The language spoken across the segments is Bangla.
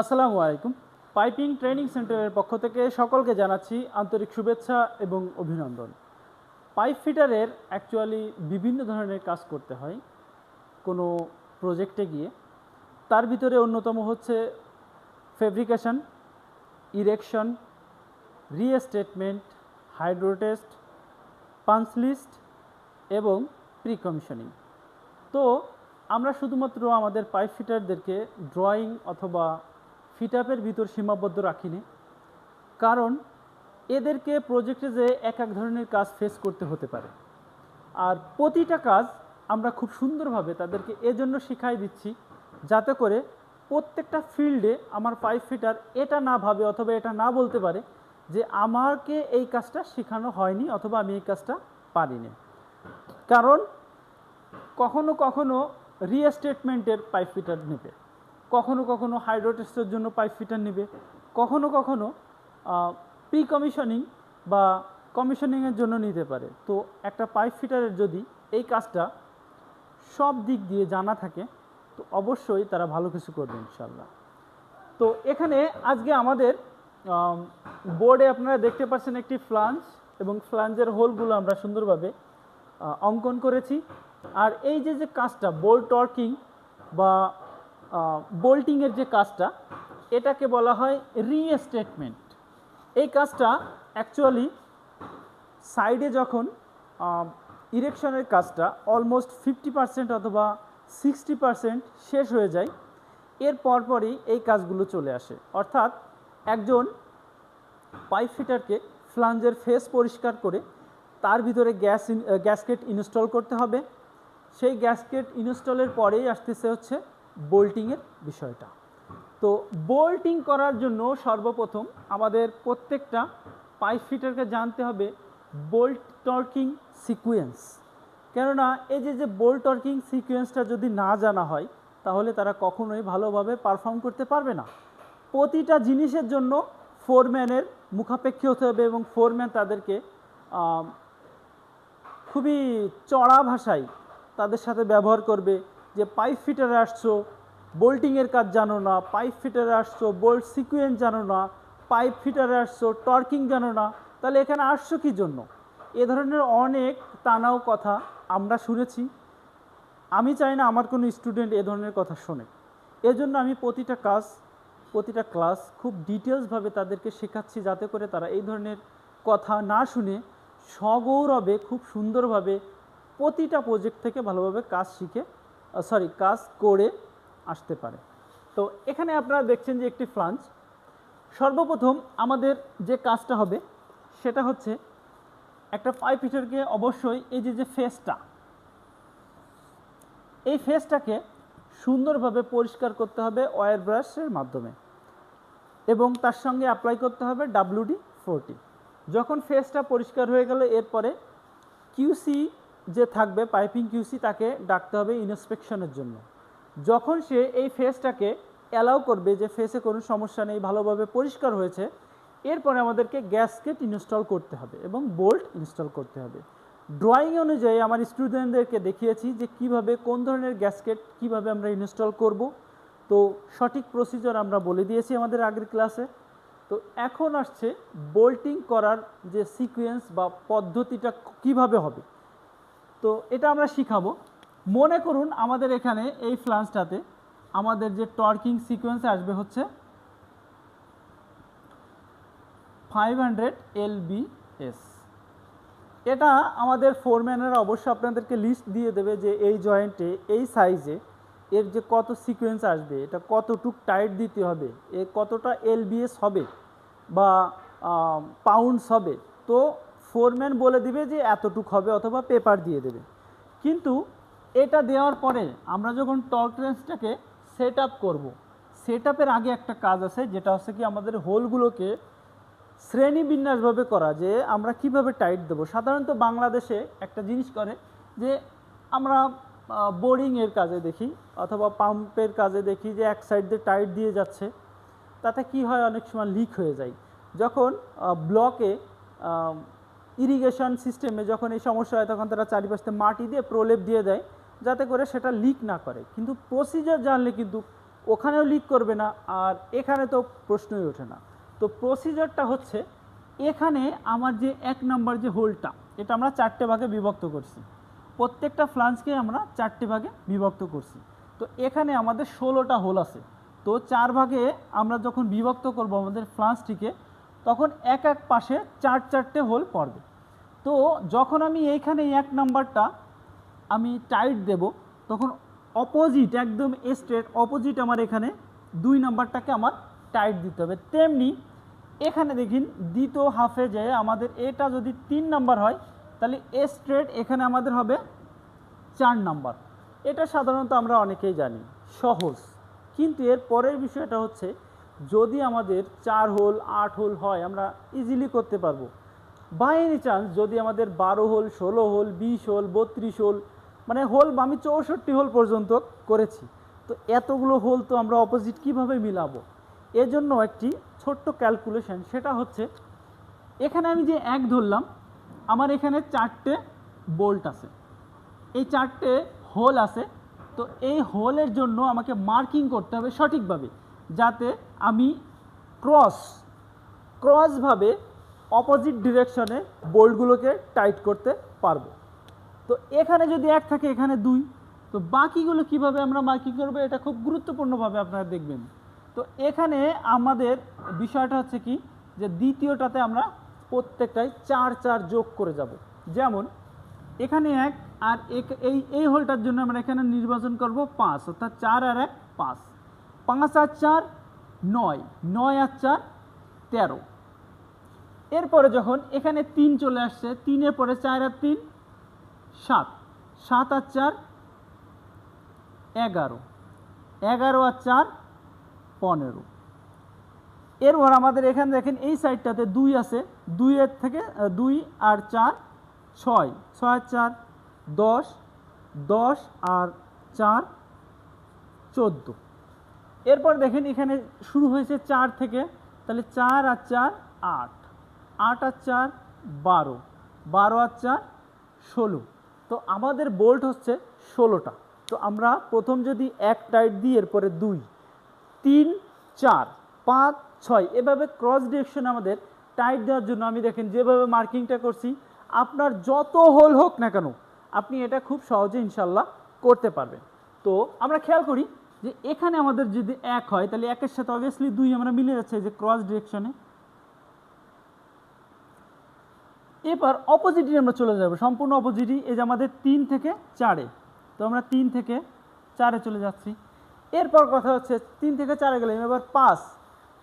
আসসালামু আলাইকুম। পাইপিং ট্রেনিং সেন্টারের পক্ষ থেকে সকলকে জানাচ্ছি আন্তরিক শুভেচ্ছা এবং অভিনন্দন। পাইপ ফিটারের অ্যাকচুয়ালি বিভিন্ন ধরনের কাজ করতে হয় কোনো প্রজেক্টে গিয়ে। তার ভিতরে অন্যতম হচ্ছে fabrication erection reinstatement hydrotest punch list এবং প্রি কমিশনিং তো আমরা শুধুমাত্র আমাদের পাইপ ফিটারদেরকে ড্রয়িং অথবা ফিটআপের ভিতর সীমাবদ্ধ রাখিনি। কারণ এদেরকে প্রজেক্টে যে এক এক ধরনের কাজ ফেস করতে হতে পারে। আর প্রতিটা কাজ আমরা খুব সুন্দরভাবে তাদেরকে এজন্য শিখাই দিচ্ছি, যাতে করে প্রত্যেকটা ফিল্ডে আমার পাইপ ফিটার এটা না ভাবে অথবা এটা না বলতে পারে যে আমাকে এই কাজটা শেখানো হয়নি অথবা আমি এই কাজটা পারিনি। কারণ কখনো কখনো রিএস্টেটমেন্টের পাইপ ফিটার নেবে। কখনো কখনো হাইড্রোটেস্টের জন্য পাইপ ফিটার নেবে। কখনো কখনো প্রি কমিশনিং বা কমিশনিংয়ের জন্য নিতে পারে। তো একটা পাইপ ফিটারের যদি এই কাজটা সব দিক দিয়ে জানা থাকে, তো অবশ্যই তারা ভালো কিছু করবে ইনশাল্লাহ তো এখানে আজকে আমাদের বোর্ডে আপনারা দেখতে পাচ্ছেন একটি ফ্লাঞ্জ এবং ফ্লাঞ্জের হোলগুলো আমরা সুন্দরভাবে অঙ্কন করেছি। আর এই যে যে কাজটা বোল্ট টর্কিং বা বোল্টিংয়ের যে কাজটা, এটাকে বলা হয় রিএস্টেটমেন্ট এই কাজটা অ্যাকচুয়ালি সাইডে যখন ইরেকশনের কাজটা অলমোস্ট ফিফটি পার্সেন্ট অথবা সিক্সটি পার্সেন্ট শেষ হয়ে যায়, এর পরপরই এই কাজগুলো চলে আসে। অর্থাৎ একজন পাইপ ফিটারকে ফ্লাঞ্জের ফেস পরিষ্কার করে তার ভিতরে গ্যাস গ্যাসকেট ইনস্টল করতে হবে। সেই গ্যাসকেট ইনস্টলের পরেই আসতেছে হচ্ছে বোল্টিংয়ের বিষয়টা। তো বোল্টিং করার জন্য সর্বপ্রথম আমাদের প্রত্যেকটা পাইপ ফিটারকে জানতে হবে বোল্ট টর্কিং সিকুয়েন্স। কেননা এই যে যে বোল্ট টর্কিং সিকুয়েন্সটা যদি না জানা হয়, তাহলে তারা কখনোই ভালোভাবে পারফর্ম করতে পারবে না। প্রতিটা জিনিসের জন্য ফোরম্যানের মুখাপেক্ষী হতে হবে এবং ফোরম্যান তাদেরকে খুবই চড়া ভাষায় তাদের সাথে ব্যবহার করবে। যে পাইপ ফিটারে আসছো বোল্টিংয়ের কাজ জানো না পাইপ ফিটারে আসছো বোল্ট সিকুয়েন্স জানো না পাইপ ফিটারে আসছো টর্কিং জানো না, তাহলে এখানে আসছো কী জন্য? এ ধরনের অনেক তানাও কথা আমরা শুনেছি। আমি চাই না আমার কোনো স্টুডেন্ট এ ধরনের কথা শোনে। এজন্য আমি প্রতিটা কাজ, প্রতিটা ক্লাস খুব ডিটেলসভাবে তাদেরকে শেখাচ্ছি যাতে করে তারা এই ধরনের কথা না শুনে সগৌরবে খুব সুন্দরভাবে প্রতিটা প্রজেক্ট থেকে ভালোভাবে কাজ শিখে সরি কাজ করে আসতে পারে। তো এখানে আপনারা দেখছেন যে একটি ফ্লাঞ্চ সর্বপ্রথম আমাদের যে কাজটা হবে, সেটা হচ্ছে একটা পাইপ হিটারকে অবশ্যই এই যে যে ফেসটা এই ফেসটাকে সুন্দরভাবে পরিষ্কার করতে হবে ওয়ার ব্রাশের মাধ্যমে এবং তার সঙ্গে অ্যাপ্লাই করতে হবে ডাব্লিউডি ফোরটি যখন ফেসটা পরিষ্কার হয়ে গেল, এরপরে কিউসি যে থাকবে পাইপিং কিউসি তাকে ডাকতে হবে ইনস্পেকশনের জন্য। যখন সে এই ফেসটাকে অ্যালাউ করবে যে ফেসে কোনো সমস্যা নেই, ভালোভাবে পরিষ্কার হয়েছে, এরপরে আমাদেরকে গ্যাসকেট ইনস্টল করতে হবে এবং বোল্ট ইনস্টল করতে হবে। ড্রয়িং অনুযায়ী আমার স্টুডেন্টদেরকে দেখিয়েছি যে কীভাবে, কোন ধরনের গ্যাসকেট কীভাবে আমরা ইনস্টল করব। তো সঠিক প্রসিজার আমরা বলে দিয়েছি আমাদের আগের ক্লাসে। তো এখন আসছে বোল্টিং করার যে সিকোয়েন্স বা পদ্ধতিটা কীভাবে হবে। তো এটা আমরা শিখাবো। মনে করুন আমাদের এখানে এই ফ্লান্সটাতে আমাদের যে টর্কিং সিকোয়েন্স আসবে হচ্ছে ফাইভ হান্ড্রেড এল এস এটা আমাদের ফোরম্যানেরা অবশ্যই আপনাদেরকে লিস্ট দিয়ে দেবে যে এই জয়েন্টে এই সাইজে এর যে কত সিকোয়েন্স আসবে, এটা কতটুক টাইট দিতে হবে, এ কতটা এলবিএস হবে বা পাউন্ডস হবে। তো ফোরম্যান বলে দিবে যে এতটুক হবে অথবা পেপার দিয়ে দেবে। কিন্তু এটা দেওয়ার পরে আমরা যখন টর্ক রেঞ্জটাকে সেট আপ করব সেট আপের আগে একটা কাজ আছে, যেটা হচ্ছে কি আমাদের হোলগুলোকে শ্রেণি বিন্যাসভাবে করা, যে আমরা কীভাবে টাইট দেবো। সাধারণত বাংলাদেশে একটা জিনিস করে যে আমরা বোরিংয়ের কাজে দেখি, অথবা পাম্পের কাজে দেখি যে এক সাইড দিয়ে টাইট দিয়ে যাচ্ছে। তাতে কি হয়? অনেক সময় লিক হয়ে যায়। যখন ব্লকে ইরিগেশন সিস্টেমে যখন এই সমস্যা হয়, তখন তারা চারিপাশে মাটি দিয়ে প্রলেপ দিয়ে দেয়, যাতে করে সেটা লিক না করে। কিন্তু প্রসিজার জানলে কিন্তু ওখানেও লিক করবে না, আর এখানে তো প্রশ্নই ওঠে না। তো প্রসিজারটা হচ্ছে, এখানে আমার যে এক নম্বর যে হোলটা এটা আমরা চারটে ভাগে বিভক্ত করছি। প্রত্যেকটা ফ্লান্সকে আমরা চারটে ভাগে বিভক্ত করছি। তো এখানে আমাদের ষোলোটা হোল আছে। তো চার ভাগে আমরা যখন বিভক্ত করব আমাদের ফ্লান্সটিকে তখন এক এক পাশে চার চারটে হোল পড়বে। তো যখন আমি এইখানে এক নাম্বারটা আমি টাইট দেব, তখন অপোজিট একদম স্ট্রেট অপোজিট আমার এখানে দুই নাম্বারটাকে আমার টাইট দিতে হবে। তেমনি এখানে দেখিন, দ্বিতীয় হাফে যে আমাদের এটা যদি তিন নাম্বার হয়, তাহলে স্ট্রেট এখানে আমাদের হবে চার নাম্বার। এটা সাধারণত আমরা অনেকেই জানি, সহজ। কিন্তু এর পরের বিষয়টা হচ্ছে, যদি আমাদের চার হোল, আট হোল হয়, আমরা ইজিলি করতে পারব। বাই এনি চান্স যদি আমাদের বারো হোল, ষোলো হোল, বিশ হোল, বত্রিশ হোল মানে হোল আমি চৌষট্টি হোল পর্যন্ত করেছি, তো এতগুলো হোল তো আমরা অপোজিট কীভাবে মিলাবো? এজন্য একটি ছোট্ট ক্যালকুলেশন সেটা হচ্ছে, এখানে আমি যে এক ধরলাম, আমার এখানে চারটে বোল্ট আছে। এই চারটে হোল আছে, তো এই হোলের জন্য আমাকে মার্কিং করতে হবে সঠিকভাবে, যাতে আমি ক্রস ক্রসভাবে অপোজিট ডিরেকশনে বোল্টগুলোকে টাইট করতে পারব। তো এখানে যদি এক থাকে, এখানে দুই। তো বাকিগুলো কীভাবে আমরা মার্কিং করব, এটা খুব গুরুত্বপূর্ণভাবে আপনারা দেখবেন। তো এখানে আমাদের বিষয়টা হচ্ছে কি, যে দ্বিতীয়টাতে আমরা প্রত্যেকটাই চার চার যোগ করে যাব। যেমন, এখানে এক আর এক- এই এই হোলটার জন্য আমরা এখানে নির্বাচন করব পাঁচ, অর্থাৎ চার আর এক, পাঁচ। পাঁচ আর চার, নয়। নয় আর চার, তেরো। এরপরে যখন এখানে তিন চলে আসছে, তিনের পরে চার আর তিন, সাত। সাত আর চার, এগারো। এগারো আর চার, পনেরো। এরপর আমাদের এখানে দেখেন, এই সাইডটাতে দুই আছে। দুইয়ের থেকে দুই আর চার, ছয়। ছয় আর চার, দশ। দশ আর চার, চোদ্দ। এরপর দেখেন, এখানে শুরু হয়েছে চার থেকে। তাহলে চার আর চার, আট। আট আর চার, বারো। বারো আর চার, ষোলো। তো আমাদের বোল্ট হচ্ছে ষোলোটা। তো আমরা প্রথম যদি এক টাইট দিই, এরপরে দুই। তিন, চার, পাঁচ, ছয়। এভাবে ক্রস ডিরেকশন আমাদের টাইট দেওয়ার জন্য আমি দেখেন যেভাবে মার্কিংটা করছি, আপনার যত হোল হোক না কেন, আপনি এটা খুব সহজে ইনশাল্লাহ করতে পারবেন। তো আমরা খেয়াল করি যে এখানে আমাদের যদি এক হয়, তাহলে একের সাথে অবভিয়াসলি দুই আমরা মিলে যাচ্ছে যে ক্রস ডিরেকশনে এবার অপোজিটই আমরা চলে যাব, সম্পূর্ণ অপোজিটই এই যে আমাদের তিন থেকে চারে। তো আমরা তিন থেকে চারে চলে যাচ্ছি। এরপর কথা হচ্ছে তিন থেকে চারে গেলাম, এবার পাঁচ।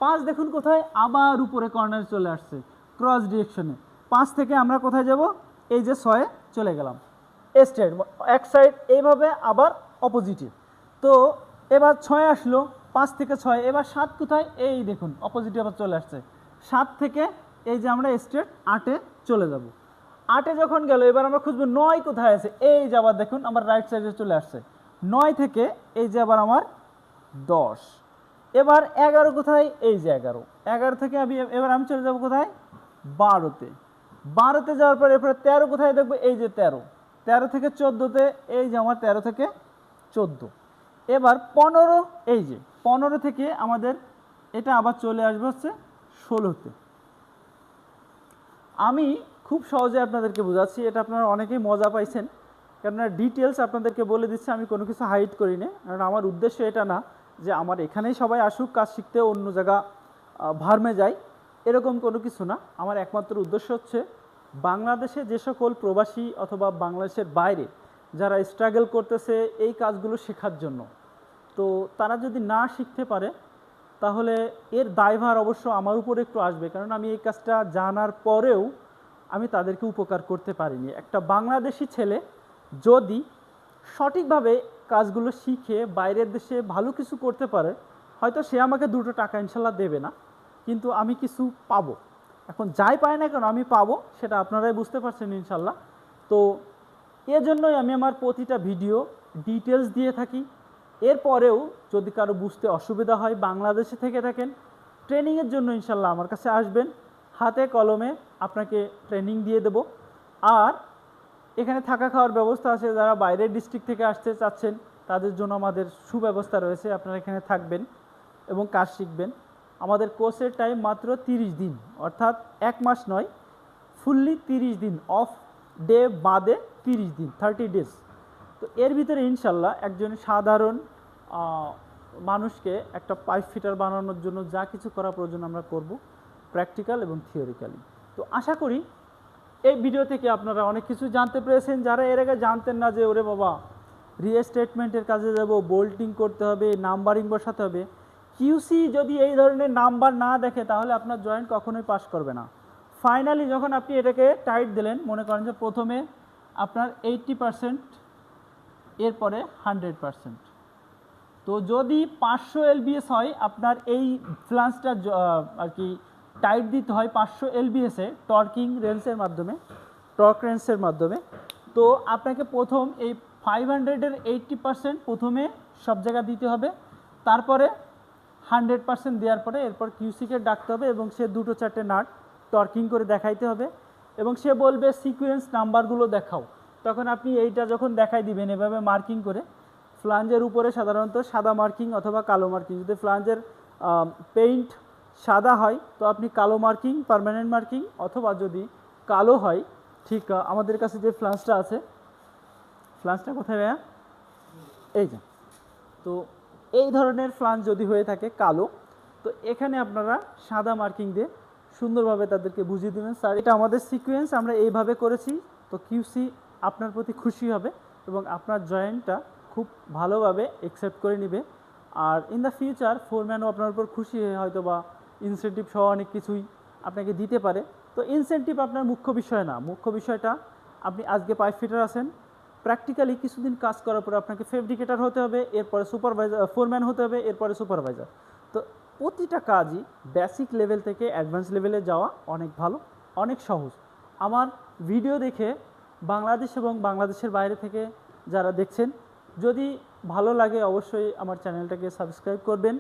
পাঁচ দেখুন কোথায়? আবার উপরে কর্নারে চলে আসছে ক্রস ডিরেকশনে পাঁচ থেকে আমরা কোথায় যাব? এই যে ছয়ে চলে গেলাম। স্ট্রেট এক সাইড এইভাবে আবার অপোজিটে তো এবার ছয় আসলো, পাঁচ থেকে ছয়, এবার সাত কোথায়? এই দেখুন অপোজিটে আবার চলে আসছে। সাত থেকে এই যে আমরা স্টেট আটে চলে যাব। আটে যখন গেল, এবার আমরা খুঁজবো নয় কোথায় আছে? এই যে আবার দেখুন, আমার রাইট সাইডে চলে আসছে। নয় থেকে এই যে আবার আমার দশ। এবার এগারো কোথায়? এই যে এগারো। এগারো থেকে আমি এবার আমি চলে যাব কোথায়? বারোতে। বারোতে যাওয়ার পর এরপরে তেরো কোথায় দেখব? এই যে তেরো। তেরো থেকে চোদ্দোতে, এই যে আমার তেরো থেকে চোদ্দ। এবার পনেরো, এই যে পনেরো থেকে আমাদের, এটা আবার চলে আসবে হচ্ছে ষোলোতে। আমি খুব সহজে আপনাদেরকে বোঝাচ্ছি, এটা আপনারা অনেকেই মজা পাইছেন। কেননা ডিটেলস আপনাদেরকে বলে দিচ্ছে, আমি কোনো কিছু হাইড করি না কারণ আমার উদ্দেশ্য এটা না যে আমার এখানেই সবাই আসুক, কাজ শিখতে অন্য জায়গা ভার্মে যায় এরকম কোনো কিছু না। আমার একমাত্র উদ্দেশ্য হচ্ছে, বাংলাদেশে যে সকল প্রবাসী অথবা বাংলাদেশের বাইরে যারা স্ট্রাগল করতেছে এই কাজগুলো শেখার জন্য। তো তারা যদি না শিখতে পারে তাহলে এর দায়ভার অবশ্য আমার উপর একটু আসবে, কারণ আমি এই কাজটা জানার পরেও আমি তাদেরকে উপকার করতে পারিনি। একটা বাংলাদেশি ছেলে যদি সঠিকভাবে কাজগুলো শিখে বাইরের দেশে ভালো কিছু করতে পারে, হয়তো সে আমাকে দুটো টাকা ইনশাল্লাহ দেবে না, কিন্তু আমি কিছু পাবো। এখন যাই পায় না কেন আমি পাবো, সেটা আপনারাই বুঝতে পারছেন ইনশাল্লাহ। তো এজন্যই আমি আমার প্রতিটা ভিডিও ডিটেলস দিয়ে থাকি। এরপরেও যদি কারও বুঝতে অসুবিধা হয় বাংলাদেশে থেকে থাকেন ট্রেনিংয়ের জন্য ইনশাল্লাহ আমার কাছে আসবেন। হাতে কলমে আপনাকে ট্রেনিং দিয়ে দেব। আর এখানে থাকা খাওয়ার ব্যবস্থা আছে, যারা বাইরের ডিস্ট্রিক্ট থেকে আসতে চাচ্ছেন, তাদের জন্য আমাদের সুব্যবস্থা রয়েছে, আপনারা এখানে থাকবেন এবং কাজ শিখবেন। আমাদের কোর্সের টাইম মাত্র তিরিশ দিন, অর্থাৎ এক মাস নয় ফুললি তিরিশ দিন অফ ডে বাদে তিরিশ দিন থার্টি ডেজ এর ভিতরে ইনশাল্লাহ একজন সাধারণ মানুষকে একটা পাইপ ফিটার বানানোর জন্য যা কিছু করা প্রয়োজন আমরা করব প্র্যাকটিক্যাল এবং থিওরিক্যালি তো আশা করি এই ভিডিও থেকে আপনারা অনেক কিছু জানতে পেরেছেন। যারা এর আগে জানতেন না যে ওরে বাবা রিস্টেটমেন্টের কাজে যাব বোল্টিং করতে হবে নাম্বারিং বসাতে হবে কিউসি যদি এই ধরনের নাম্বার না দেখে, তাহলে আপনার জয়েন্ট কখনোই পাস করবে না। ফাইনালি যখন আপনি এটাকে টাইট দিলেন, মনে করেন যে প্রথমে আপনার এইটটি পারসেন্ট এরপরে হান্ড্রেড পারসেন্ট। তো যদি পাঁচশো এলবিএস হয়, আপনার এই ফ্লান্সটা আর কি টাইট দিতে হয় পাঁচশো এলবিএসে টর্কিং রেঞ্জের মাধ্যমে, টর্ক রেঞ্জের মাধ্যমে। তো আপনাকে প্রথম এই ফাইভ হান্ড্রেডের এইট্টি পার্সেন্ট প্রথমে সব জায়গা দিতে হবে। তারপরে হান্ড্রেড পার্সেন্ট দেওয়ার পরে এরপর কিউসিকে ডাকতে হবে এবং সে দুটো চারটে নাট টর্কিং করে দেখাইতে হবে। এবং সে বলবে সিকুয়েন্স নাম্বারগুলো দেখাও। তখন আপনি এইটা যখন দেখাই দিবেন, এভাবে মার্কিং করে ফ্লাঞ্জের উপরে সাধারণত সাদা মার্কিং অথবা কালো মার্কিং যদি ফ্লাঞ্জের পেইন্ট সাদা হয়, তো আপনি কালো মার্কিং পারমানেন্ট মার্কিং অথবা যদি কালো হয়, ঠিক আমাদের কাছে যে ফ্লান্সটা আছে ফ্লান্সটা কোথায় ভাইয়া? এই যে। তো এই ধরনের ফ্লান্স যদি হয়ে থাকে কালো, তো এখানে আপনারা সাদা মার্কিং দিয়ে সুন্দরভাবে তাদেরকে বুঝিয়ে দেবেন। স্যার, এটা আমাদের সিকোয়েন্স আমরা এইভাবে করেছি। তো কিউসি আপনার প্রতি খুশি হবে এবং আপনার জয়েন্টটা খুব ভালোভাবে একসেপ্ট করে নেবে। আর ইন দ্য ফিউচার ফোরম্যানও আপনার উপর খুশি হয়ে হয়তো বা ইনসেন্টিভ সহ অনেক কিছুই আপনাকে দিতে পারে। তো ইনসেন্টিভ আপনার মুখ্য বিষয় না। মুখ্য বিষয়টা, আপনি আজকে পাইপ ফিটার আছেন। প্র্যাকটিক্যালি কিছুদিন কাজ করার পর আপনাকে ফেব্রিকেটার হতে হবে, এরপরে সুপারভাইজার ফোরম্যান হতে হবে, এরপরে সুপারভাইজার তো প্রতিটা কাজই বেসিক লেভেল থেকে অ্যাডভান্স লেভেলে যাওয়া অনেক ভালো, অনেক সহজ। আমার ভিডিও দেখে বাংলাদেশ এবং বাংলাদেশের বাইরে থেকে যারা দেখছেন, যদি ভালো লাগে অবশ্যই আমার চ্যানেলটাকে সাবস্ক্রাইব করবেন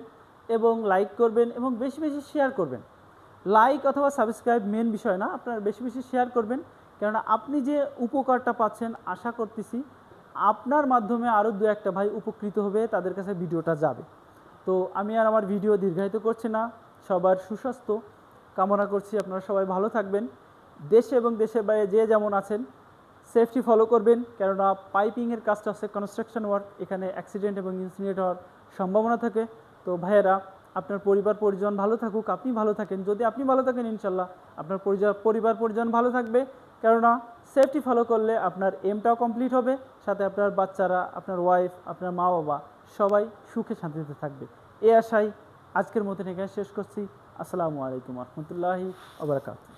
এবং লাইক করবেন এবং বেশি বেশি শেয়ার করবেন। লাইক অথবা সাবস্ক্রাইব মেন বিষয় না, আপনার বেশি বেশি শেয়ার করবেন। কেননা আপনি যে উপকারটা পাচ্ছেন, আশা করতেছি আপনার মাধ্যমে আরও দু একটা ভাই উপকৃত হবে, তাদের কাছে ভিডিওটা যাবে। তো আমি আর আমার ভিডিও দীর্ঘায়িত করছি না, সবার সুস্বাস্থ্য কামনা করছি, আপনারা সবাই ভালো থাকবেন। দেশে এবং দেশের বাইরে যে যেমন আছেন সেফটি ফলো করবেন, কেননা পাইপিংয়ের কাজটা হচ্ছে কনস্ট্রাকশন ওয়ার্ক এখানে অ্যাক্সিডেন্ট এবং ইনসিডেন্ট হওয়ার সম্ভাবনা থাকে। তো ভাইয়েরা, আপনার পরিবার, পরিজন ভালো থাকুক, আপনি ভালো থাকেন। যদি আপনি ভালো থাকেন, ইনশাল্লাহ আপনার পরিবার পরিবার, পরিজন ভালো থাকবে। কেননা সেফটি ফলো করলে আপনার এমটাও কমপ্লিট হবে, সাথে আপনার বাচ্চারা, আপনার ওয়াইফ আপনার মা বাবা সবাই সুখে শান্তিতে থাকবে। এ আশাই আজকের মতন এখানে শেষ করছি। আসসালামু আলাইকুম রহমতুল্লাহি আবরকাত